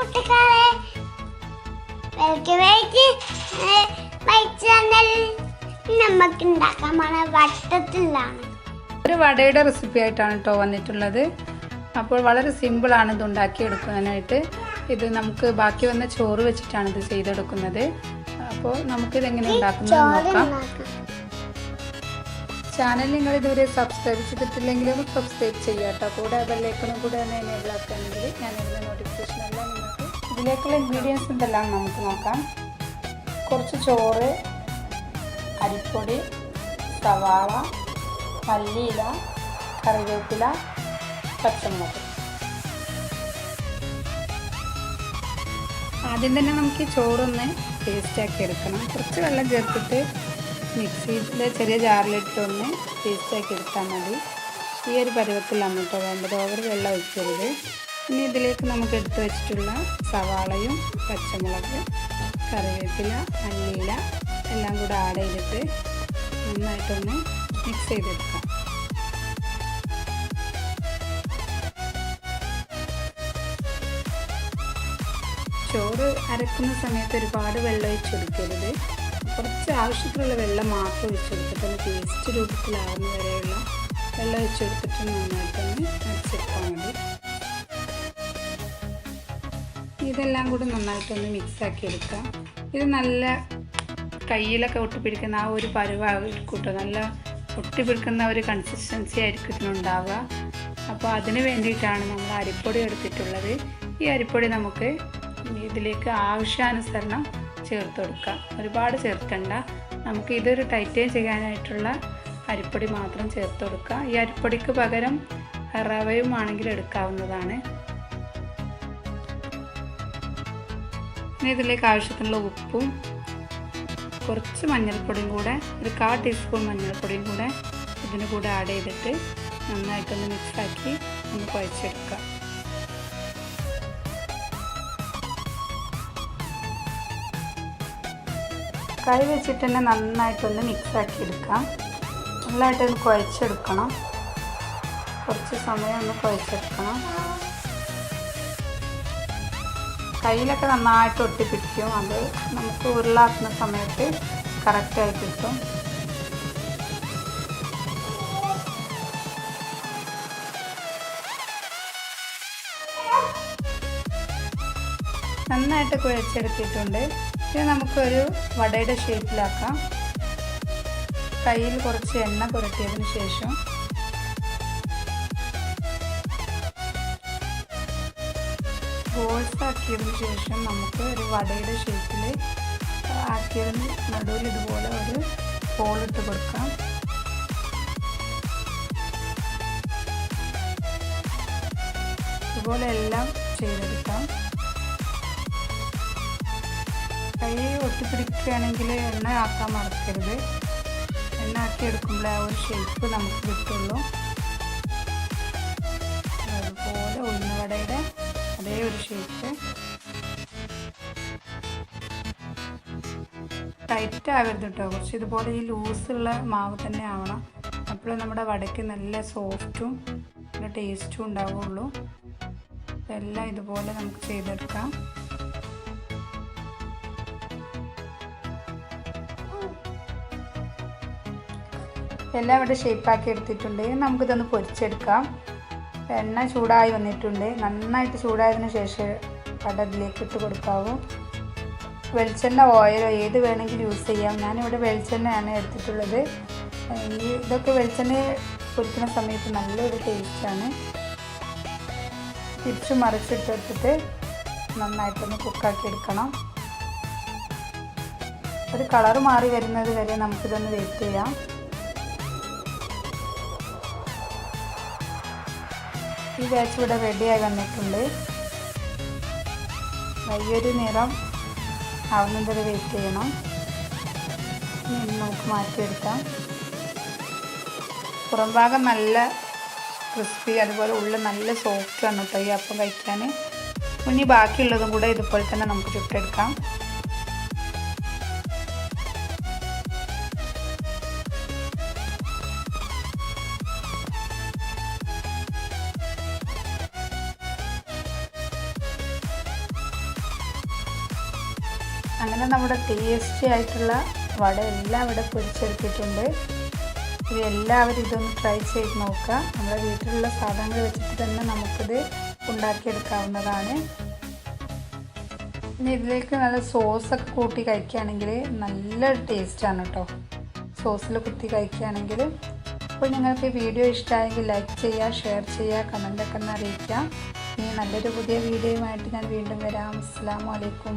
കൂട്ടുകാരെ welcome my channel നമുക്ക് ഉണ്ടാക്കാൻ പോണ വട്ടത്തിലാണ്. ഒരു വടയുടെ റെസിപ്പി ആയിട്ടാണ് കേട്ടോ വന്നിട്ടുള്ളത്. അപ്പോൾ വളരെ സിമ്പിൾ ആണ് ഇത് ഉണ്ടാക്കിയെടുക്കാനായിട്ട്. ഇത് നമുക്ക് ബാക്കി വന്ന ചോറ് വെച്ചിട്ടാണ് ഇത് ചെയ്തെടുക്കുന്നത്. അപ്പോൾ നമുക്ക് ഇത് എങ്ങനെ ഉണ്ടാക്കുന്നത് നോക്കാം. ചാനൽ നിങ്ങൾ ഇതുവരെ സബ്സ്ക്രൈബ് ചെയ്തിട്ടില്ലെങ്കിലും സബ്സ്ക്രൈബ് ചെയ്യാം കേട്ടോ കൂടെ ബെല്ലൈക്കണും കൂടെ ഒന്ന് എനേബിൾ ആക്കുകയാണെങ്കിൽ ഞാൻ ഇതിന് നോട്ടിഫിക്കേഷൻ എല്ലാം ഇതിലേക്കുള്ള ഇൻഗ്രീഡിയൻസ് എന്തെല്ലാം നമുക്ക് നോക്കാം. കുറച്ച് ചോറ് അരിപ്പൊടി സവാള മല്ലിയില കറിവേപ്പില പച്ചമുളക്. ആദ്യം തന്നെ നമുക്ക് ചോറൊന്ന് പേസ്റ്റാക്കി എടുക്കണം. കുറച്ച് വെള്ളം ചേർത്തിട്ട് മിക്സിയിലെ ചെറിയ ജാറിലിട്ടൊന്ന് പേസ്റ്റാക്കി എടുത്താൽ മതി. ഈ ഒരു പരുവത്തിലാണ് കേട്ടോ വേണ്ടത് ഓവർ വെള്ളം ഒഴിക്കരുത്. ഇനി ഇതിലേക്ക് നമുക്ക് എടുത്തു വെച്ചിട്ടുള്ള സവാളയും പച്ചമുളക് കറിവേപ്പില മല്ലിയില എല്ലാം കൂടെ ആഡ് ചെയ്തിട്ട് നന്നായിട്ടൊന്ന് മിക്സ് ചെയ്തെടുക്കാം. ചോറ് അരക്കുന്ന സമയത്ത് ഒരുപാട് വെള്ളം ഒഴിച്ചെടുക്കരുത് കുറച്ച് ആവശ്യത്തിലുള്ള വെള്ളം മാത്രം ഒഴിച്ചെടുത്തിട്ട് ഒന്ന് പേസ്റ്റ് രൂപത്തിലാവുന്ന വരെയുള്ള വെള്ളം ഒഴിച്ചെടുത്തിട്ട് നന്നായിട്ടൊന്ന് അരച്ചെടുത്താൽ മതി. ഇതെല്ലാം കൂടി നന്നായിട്ടൊന്ന് മിക്സാക്കി എടുക്കാം. ഇത് നല്ല കയ്യിലൊക്കെ ഒട്ടിപ്പിടിക്കുന്ന ആ ഒരു പരുവായിരിക്കും കേട്ടോ നല്ല ഒട്ടിപ്പിടിക്കുന്ന ഒരു കൺസിസ്റ്റൻസി ആയിരിക്കും ഇതിനുണ്ടാവുക. അപ്പോൾ അതിന് വേണ്ടിയിട്ടാണ് നമ്മൾ അരിപ്പൊടി എടുത്തിട്ടുള്ളത്. ഈ അരിപ്പൊടി നമുക്ക് ഇതിലേക്ക് ആവശ്യാനുസരണം ചേർത്ത് കൊടുക്കാം. ഒരുപാട് ചേർക്കണ്ട. നമുക്ക് ഇതൊരു ടൈറ്റൈൻ ചെയ്യാനായിട്ടുള്ള അരിപ്പൊടി മാത്രം ചേർത്ത് കൊടുക്കുക ഈ അരിപ്പൊടിക്ക് പകരം റവയും ആണെങ്കിൽ എടുക്കാവുന്നതാണ്. ഇനി ഇതിലേക്ക് ആവശ്യത്തിനുള്ള ഉപ്പും കുറച്ച് മഞ്ഞൾപ്പൊടിയും കൂടെ ഒരു കാ ടീസ്പൂൺ മഞ്ഞൾപ്പൊടിയും കൂടെ ഇതിന് കൂടെ ആഡ് ചെയ്തിട്ട് നന്നായിട്ടൊന്ന് മിക്സാക്കി ഒന്ന് കുഴച്ചെടുക്കാം കൈ വെച്ചിട്ട് തന്നെ നന്നായിട്ടൊന്ന് മിക്സാക്കി എടുക്കാം നന്നായിട്ടൊന്ന് കുഴച്ചെടുക്കണം. കുറച്ച് സമയം ഒന്ന് കുഴച്ചെടുക്കണം. കയ്യിലൊക്കെ നന്നായിട്ട് ഒട്ടിപ്പിടിക്കും. അത് നമുക്ക് ഉരുളാക്കുന്ന സമയത്ത് കറക്റ്റായി കിട്ടും. നന്നായിട്ട് കുഴച്ചെടുത്തിട്ടുണ്ട്. ഇത് നമുക്കൊരു വടയുടെ ഷേപ്പിലാക്കാം കയ്യിൽ കുറച്ച് എണ്ണ പുരട്ടിയതിന് ശേഷം ബോൾസ് ആക്കിയതിന് ശേഷം നമുക്ക് ഒരു വടയുടെ ഷേപ്പിൽ ആക്കിയതിന് നടുവിൽ ഇതുപോലെ ഒരു ഹോളിട്ട് കൊടുക്കാം. ഇതുപോലെ എല്ലാം ചെയ്തെടുക്കാം. കൈ ഒട്ടിപ്പിടിക്കുകയാണെങ്കിൽ എണ്ണ ആക്കാൻ മറക്കരുത്. എണ്ണ ആക്കി എടുക്കുമ്പോൾ ആ ഒരു ഷേപ്പ് നമുക്ക് കിട്ടുള്ളൂ. അതുപോലെ ഉഴുന്നവടയുടെ അതേ ഒരു ഷേപ്പ് ടൈറ്റ് ആകരുത് കേട്ടോ കുറച്ച് ഇതുപോലെ ഈ ലൂസുള്ള മാവ് തന്നെ ആവണം. അപ്പോൾ നമ്മുടെ വടയ്ക്ക് നല്ല സോഫ്റ്റും നല്ല ടേസ്റ്റും ഉണ്ടാവുള്ളൂ. എല്ലാം ഇതുപോലെ നമുക്ക് ചെയ്തെടുക്കാം. എല്ലാം ഇവിടെ ഷേപ്പാക്കി എടുത്തിട്ടുണ്ട്. ഇനി നമുക്കിതൊന്ന് പൊരിച്ചെടുക്കാം. എണ്ണ ചൂടായി വന്നിട്ടുണ്ട്. നന്നായിട്ട് ചൂടായതിനു ശേഷം കടലിലേക്ക് ഇട്ട് കൊടുക്കാവൂ. വെളിച്ചെണ്ണ ഓയിലോ ഏത് വേണമെങ്കിലും യൂസ് ചെയ്യാം. ഞാനിവിടെ വെളിച്ചെണ്ണയാണ് എടുത്തിട്ടുള്ളത്. ഈ ഇതൊക്കെ വെളിച്ചെണ്ണ പൊരിക്കുന്ന സമയത്ത് നല്ലൊരു ടേസ്റ്റാണ് തിരിച്ച് മറിച്ചിട്ടെടുത്തിട്ട് നന്നായിട്ടൊന്ന് കുക്കാക്കി എടുക്കണം. ഒരു കളറ് മാറി വരുന്നത് വരെ നമുക്കിതൊന്ന് വെയിറ്റ് ചെയ്യാം. ഈ ബാച്ച് ഇവിടെ റെഡിയായി വന്നിട്ടുണ്ട്. വലിയൊരു നിറം ആവുന്നത് വരെ വെയിറ്റ് ചെയ്യണം. ഇനി നമുക്ക് മാറ്റിയെടുക്കാം. പുറം ഭാഗം നല്ല ക്രിസ്പി അതുപോലെ ഉള്ള നല്ല സോഫ്റ്റ് ആണ് കേട്ടോ ഈ അപ്പം കഴിക്കാൻ. ഇനി ബാക്കിയുള്ളതും കൂടെ ഇതുപോലെ തന്നെ നമുക്ക് ചുട്ടെടുക്കാം. അങ്ങനെ നമ്മുടെ ടേസ്റ്റി ആയിട്ടുള്ള വട എല്ലാം ഇവിടെ പൊരിച്ചെടുത്തിട്ടുണ്ട്. ഇത് എല്ലാവരും ഇതൊന്ന് ട്രൈ ചെയ്ത് നോക്കുക. നമ്മുടെ വീട്ടിലുള്ള സാധനങ്ങൾ വെച്ചിട്ട് തന്നെ നമുക്കിത് ഉണ്ടാക്കിയെടുക്കാവുന്നതാണ്. പിന്നെ ഇതിലേക്ക് നല്ല സോസൊക്കെ കൂട്ടി കഴിക്കുകയാണെങ്കിൽ നല്ല ടേസ്റ്റാണ് കേട്ടോ. സോസിൽ കുത്തി കഴിക്കുകയാണെങ്കിൽ അപ്പോൾ നിങ്ങൾക്ക് വീഡിയോ ഇഷ്ടമായെങ്കിൽ ലൈക്ക് ചെയ്യുക ഷെയർ ചെയ്യുക കമന്റൊക്കെ ഒന്ന് അറിയിക്കുക. ഇനി നല്ലൊരു പുതിയ വീഡിയോയുമായിട്ട് ഞാൻ വീണ്ടും വരാം. അസ്സാം വലൈക്കും